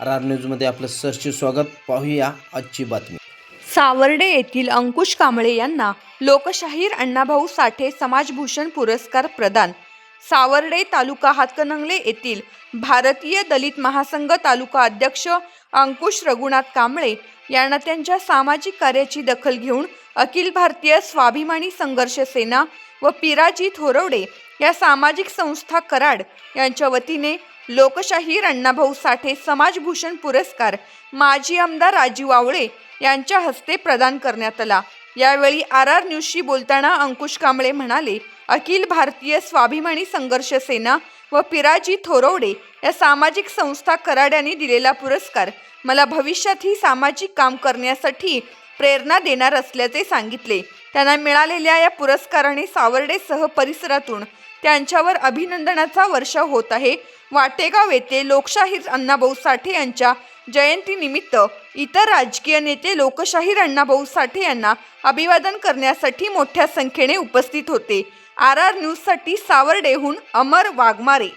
R R न्यूजमध्ये आपलं सरचे स्वागत. पाहूया आजची बातमी. सावर्डे येथील अंकुश कांबळे यांना लोकशाहीर अण्णाभाऊ साठे समाजभूषण पुरस्कार प्रदान. सावर्डे तालुका हातकणंगले येथील भारतीय दलित महासंघ तालुका अध्यक्ष अंकुश रघुनाथ कांबळे यांना त्यांच्या सामाजिक कार्याची दखल घेऊन अखिल भारतीय स्वाभिमानी संघर्ष सेना व पिराजी थोरवडे या सामाजिक संस्था कराड यांच्या वतीने लोकशाहीर अण्णाभाऊ साठे समाजभूषण पुरस्कार माजी आमदार राजीव आवळे यांच्या हस्ते प्रदान करण्यात आला. यावेळी आर आर न्यूजशी बोलताना अंकुश कांबळे म्हणाले अखिल भारतीय स्वाभिमानी संघर्ष सेना व पिराजी थोरवडे या सामाजिक संस्था कराड्यांनी दिलेला पुरस्कार मला भविष्यात ही सामाजिक काम करण्यासाठी प्रेरणा देणार असल्याचे सांगितले. त्यांना मिळालेल्या या पुरस्काराने सावर्डेसह परिसरातून त्यांच्यावर अभिनंदनाचा वर्षाव होत आहे. वाटेगाव येथे लोकशाहीर अण्णाभाऊ साठे यांच्या जयंतीनिमित्त इतर राजकीय नेते लोकशाहीर अण्णाभाऊ साठे यांना अभिवादन करण्यासाठी मोठ्या संख्येने उपस्थित होते. आर आर न्यूजसाठी सावर्डेहून अमर वाघमारे.